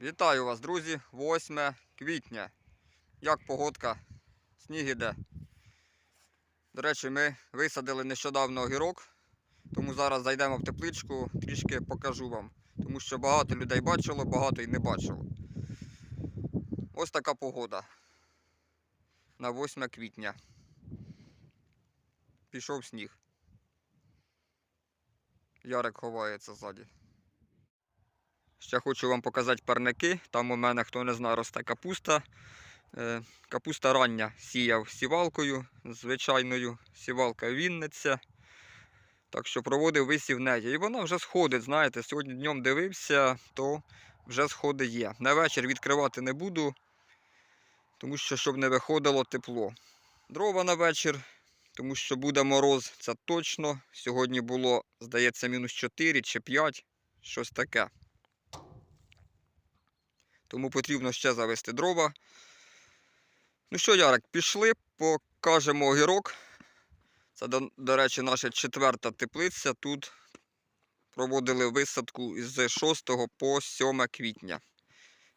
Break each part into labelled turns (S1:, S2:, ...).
S1: Вітаю вас, друзі! 8 квітня. Як погодка? Сніг іде. До речі, ми висадили нещодавно огірок, тому зараз зайдемо в тепличку, трішки покажу вам. Тому що багато людей бачило, багато і не бачило. Ось така погода. На 8 квітня. Пішов сніг. Ярик ховається ззаді. Ще хочу вам показати парники. Там у мене, хто не знає, росте капуста. Е, Капуста рання сіяв сівалкою, звичайною сівалка Вінниця. Так що проводив висів неї. І вона вже сходить, знаєте, сьогодні днем дивився, то вже сходи є. На вечір відкривати не буду, тому що щоб не виходило тепло. Дрова на вечір, тому що буде мороз, це точно. Сьогодні було, здається, мінус 4 чи 5, щось таке. Тому потрібно ще завести дрова. Ну що, Ярик, пішли, покажемо огірок. Це, до, до речі, наша четверта теплиця. Тут проводили висадку з 6 по 7 квітня.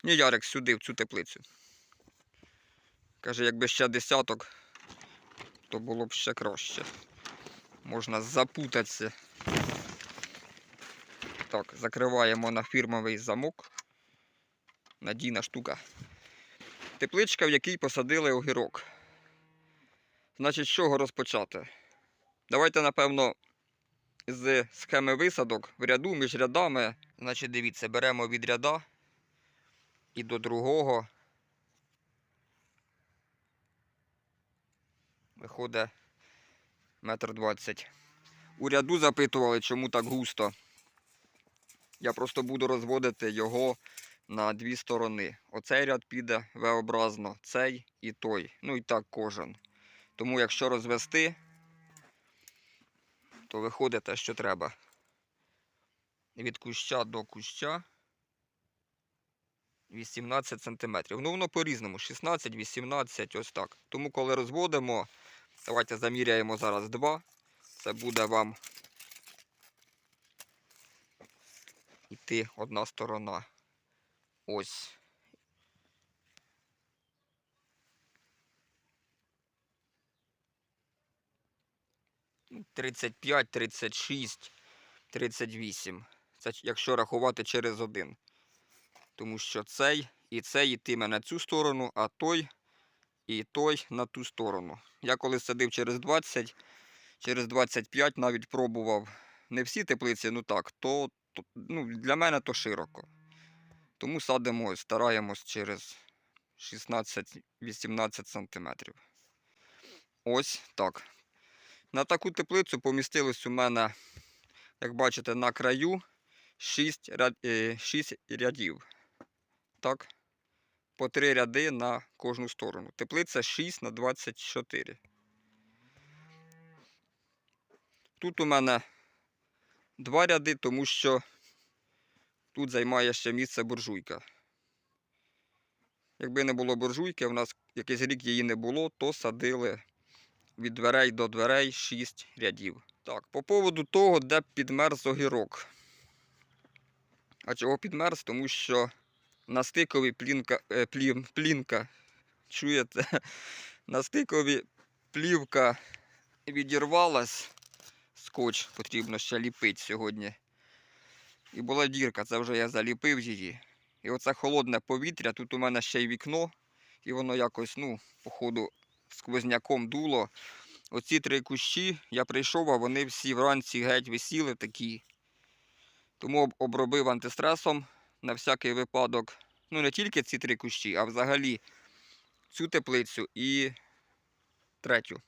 S1: Ні, Ярик, сюди, в цю теплицю. Каже, якби ще десяток, то було б ще краще. Можна запутатися. Так, закриваємо на фірмовий замок. Надійна штука. Тепличка, в якій посадили огірок. Значить, з чого розпочати? Давайте, напевно, з схеми висадок в ряду між рядами. Значить, дивіться, беремо від ряда і до другого. Виходить метр двадцять. У ряду запитували, чому так густо. Я просто буду розводити його на дві сторони. Оцей ряд піде V-образно, цей і той. Ну і так кожен. Тому якщо розвести, то виходить те, що треба. Від куща до куща 18 см. Ну воно по-різному, 16-18, ось так. Тому коли розводимо, давайте заміряємо зараз два. Це буде вам йти одна сторона. Ось. Ну, 35, 36, 38. Це якщо рахувати через один. Тому що цей і цей йтиме на цю сторону, а той і той на ту сторону. Я коли садив через 20, через 25 навіть пробував не всі теплиці, ну так, то, то ну, для мене то широко. Тому садимо, ось, стараємось через 16-18 см. Ось так. На таку теплицю помістилось у мене, як бачите, на краю 6, ряд, 6 рядів. Так. По 3 ряди на кожну сторону. Теплиця 6 на 24. Тут у мене два ряди, тому що тут займає ще місце буржуйка. Якби не було буржуйки, у нас якийсь рік її не було, то садили від дверей до дверей 6 рядів. Так, по поводу того, де підмерз огірок. А чого підмерз? Тому що на стикові плінка, е, плів, плінка, чуєте, на стикові плівка відірвалась. Скотч потрібно ще ліпити сьогодні. І була дірка, це вже я заліпив її. І оце холодне повітря, тут у мене ще й вікно, і воно якось, ну, походу, сквозняком дуло. Оці три кущі я прийшов, а вони всі вранці геть висіли такі. Тому обробив антистресом на всякий випадок. Ну, не тільки ці три кущі, а взагалі цю теплицю і третю.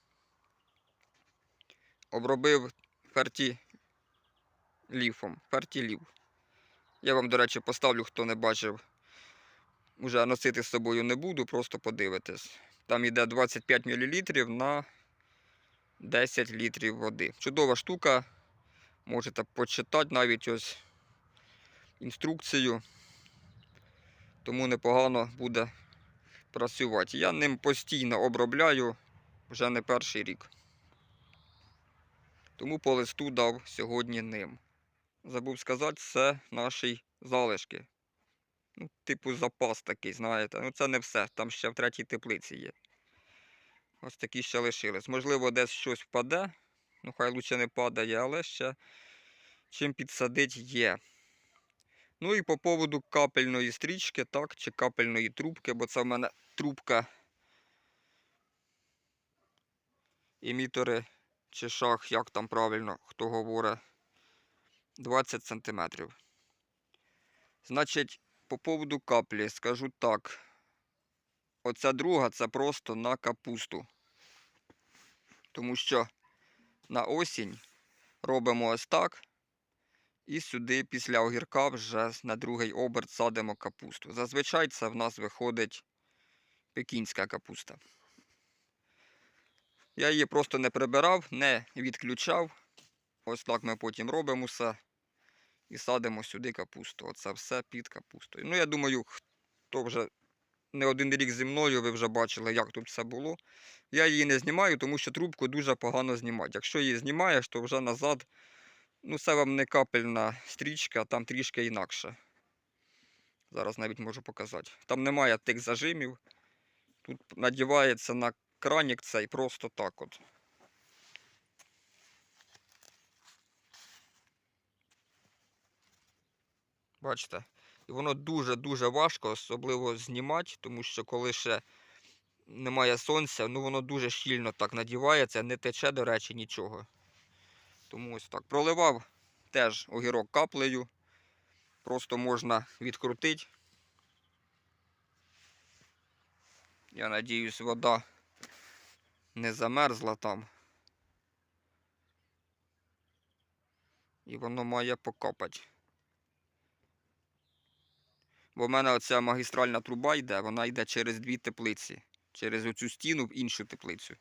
S1: Обробив ферті ліфом, фертілів. Я вам, до речі, поставлю, хто не бачив. Уже носити з собою не буду, просто подивитись. Там йде 25 мл на 10 літрів води. Чудова штука. Можете почитати навіть ось інструкцію. Тому непогано буде працювати. Я ним постійно обробляю вже не перший рік. Тому по листу дав сьогодні ним. Забув сказати, це наші залишки. Ну, типу запас такий, знаєте. Ну це не все. Там ще в третій теплиці є. Ось такі ще лишились. Можливо, десь щось впаде. Ну, хай лучше не падає, але ще чим підсадить є. Ну і по поводу капельної стрічки, так, чи капельної трубки, бо це в мене трубка емітори чи шах, як там правильно, хто говорить, 20 см. Значить, по поводу каплі скажу так. Оця друга це просто на капусту. Тому що на осінь робимо ось так. І сюди після огірка вже на другий оберт садимо капусту. Зазвичай це в нас виходить пекінська капуста. Я її просто не прибирав, не відключав. Ось так ми потім робимо все. І садимо сюди капусту. Оце все під капустою. Ну, я думаю, хто вже не один рік зі мною, ви вже бачили, як тут все було. Я її не знімаю, тому що трубку дуже погано знімати. Якщо її знімаєш, то вже назад, ну це вам не капельна стрічка, там трішки інакше. Зараз навіть можу показати. Там немає тих зажимів. Тут надівається на кранік цей просто так от. Бачите? І воно дуже-дуже важко, особливо знімати, тому що коли ще немає сонця, ну воно дуже щільно так надівається, не тече, до речі, нічого. Тому ось так. Проливав теж огірок каплею. Просто можна відкрутити. Я надіюсь, вода не замерзла там. І воно має покопати. Бо в мене оця магістральна труба йде, вона йде через дві теплиці. Через оцю стіну в іншу теплицю.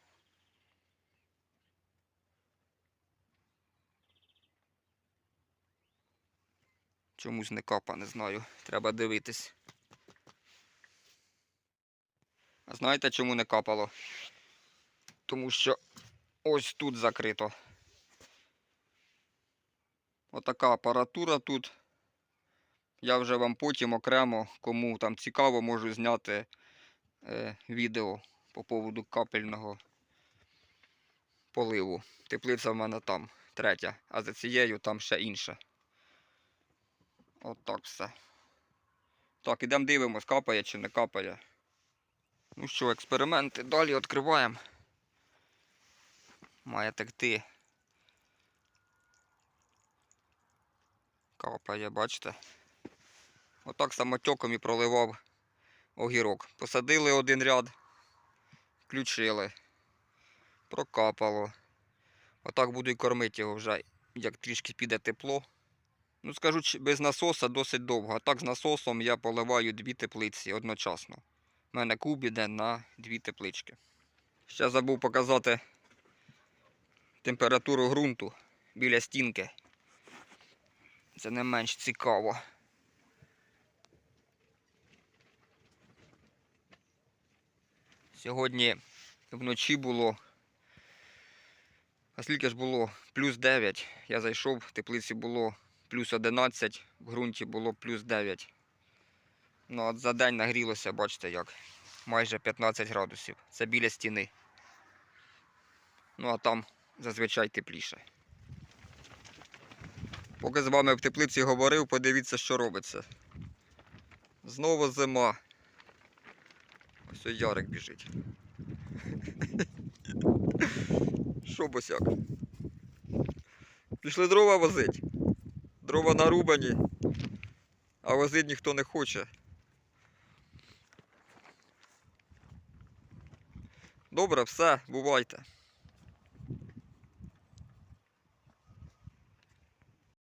S1: Чомусь не капа, не знаю. Треба дивитись. А знаєте, чому не капало? Тому що ось тут закрито. Отака апаратура тут. Я вже вам потім окремо, кому там цікаво, можу зняти е, відео по поводу капельного поливу. Теплиця в мене там третя, а за цією там ще інша. От так все. Так, ідемо дивимось, капає чи не капає. Ну що, експерименти далі відкриваємо. Має текти. Капає, бачите? Отак самотьоком і проливав огірок. Посадили один ряд, включили, прокапало. Отак буду і кормити його вже, як трішки піде тепло. Ну, скажу, без насоса досить довго. А так з насосом я поливаю дві теплиці одночасно. У мене куб іде на дві теплички. Ще забув показати температуру ґрунту біля стінки. Це не менш цікаво. Сьогодні вночі було. А скільки ж було? Плюс 9. Я зайшов, в теплиці було плюс 11, в ґрунті було плюс 9. Ну, от за день нагрілося, бачите як. Майже 15 градусів. Це біля стіни. Ну а там зазвичай тепліше. Поки з вами в теплиці говорив, подивіться, що робиться. Знову зима. Ось Ярик біжить. Що босяк? Пішли дрова возить. Дрова нарубані, а возить ніхто не хоче. Добре, все, бувайте.